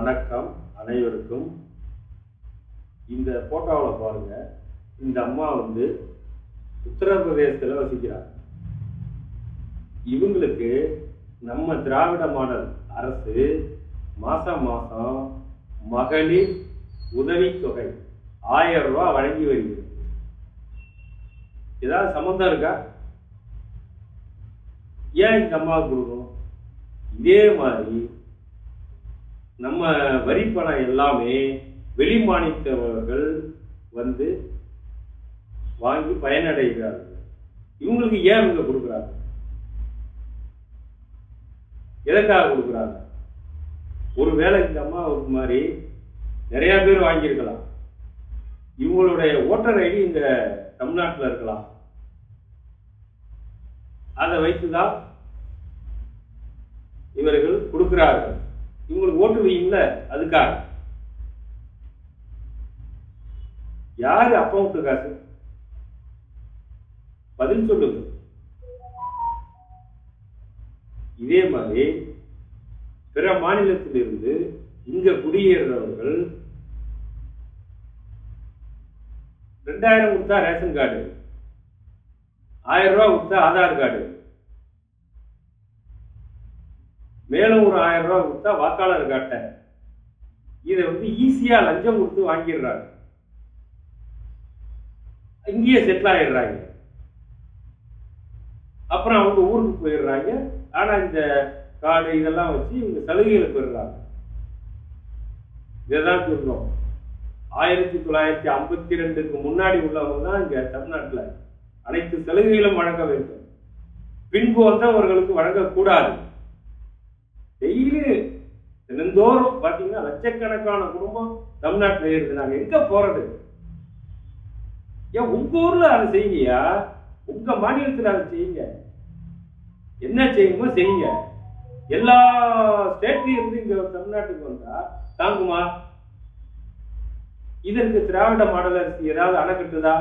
வணக்கம் அனைவருக்கும். இந்த ஃபோட்டோவில் பாருங்க இந்த அம்மா வந்து உத்தரப்பிரதேசத்தில் வசிக்கிறார் இவங்களுக்கு நம்ம திராவிட மாடல் அரசு மாதம் மாதம் மகளிர் உதவித்தொகை ஆயிரம் ரூபா வழங்கி வருகிறது. ஏதாவது சம்மந்தம் இருக்கா? ஏன் இந்த அம்மாவுக்கு கொடுக்கணும்? இதே மாதிரி நம்ம வரி பணம் எல்லாமே வெளி மாநிலத்தவர்கள் வந்து வாங்கி பயனடைகிறார்கள். இவங்களுக்கு ஏன் இவங்க கொடுக்குறாங்க? எதற்காக கொடுக்குறாங்க? ஒரு வேலை இந்த அம்மா மாதிரி நிறைய பேர் வாங்கியிருக்கலாம். இவங்களுடைய ஓட்டர் ஐடி இந்த தமிழ்நாட்டில் இருக்கலாம். அதை வைத்துதான் இவர்கள் கொடுக்கிறார்கள். இவங்களுக்கு ஓட்டு வையுங்கள அதுக்காக. யாரு அப்பா விட்டு காசு? பதில் சொல்லுங்க. இதே மாதிரி பிற மாநிலத்திலிருந்து இங்க குடியேறுறவர்கள் ரெண்டாயிரம் கொடுத்தா ரேஷன் கார்டு ஆயிரம் ரூபாய் கொடுத்தா ஆதார் கார்டு மேலும் ஒரு ஆயிரம் ரூபாய் கொடுத்தா வாக்காளர் காட்டை. இதை வந்து ஈஸியா லஞ்சம் கொடுத்து வாங்கிடுறாங்க. இங்கேயே செட்டில் ஆயிடுறாங்க. அப்புறம் அவங்க ஊருக்கு போயிடுறாங்க. ஆனா இந்த காடு இதெல்லாம் வச்சு இவங்க சலுகைகளை பெறுறாங்க. இதைதான் சொல்றோம் ஆயிரத்தி தொள்ளாயிரத்தி ஐம்பத்தி ரெண்டுக்கு முன்னாடி உள்ளவங்க தான் இங்க தமிழ்நாட்டுல அனைத்து சலுகைகளும் வழங்க வேண்டும். பின்பு வந்தவர்களுக்கு வழங்கக்கூடாது. டெய்லி தினந்தோறும் பாத்தீங்கன்னா லட்சக்கணக்கான குடும்பம் தமிழ்நாட்டில் இருக்கு நாங்க எங்க போறது? ஏன் உங்க ஊர்ல அதை செய்யுங்கயா உங்க மாநிலத்தில் அதை செய்யுங்க. என்ன செய்யுமோ செய்யுங்க. எல்லா ஸ்டேட்லயும் இருந்து இங்க தமிழ்நாட்டுக்கு வந்தா தாங்குமா? இதற்கு திராவிட மாடல் அரசு ஏதாவது அணைக்கட்டுதா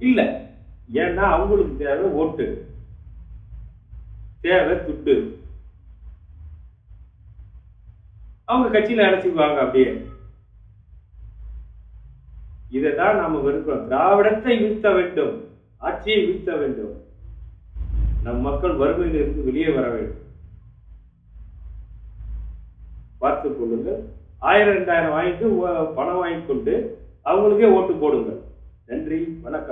இல்ல. ஏன்னா அவங்களுக்கு தேவை ஓட்டு. தேவை துட்டு. அவங்க கட்சியில அழைச்சிக்குவாங்க அப்படியே. இதைதான் நாம வெறுக்கிறோம். திராவிடத்தை வீழ்த்த வேண்டும். ஆட்சியை வீழ்த்த வேண்டும். நம் மக்கள் வறுமையிலிருந்து வெளியே வர வேண்டும். பார்த்துக் கொள்ளுங்கள். ஆயிரம் ரெண்டாயிரம் வாங்கிட்டு பணம் வாங்கி கொண்டு அவங்களுக்கே ஓட்டு போடுங்கள். நன்றி வணக்கம்.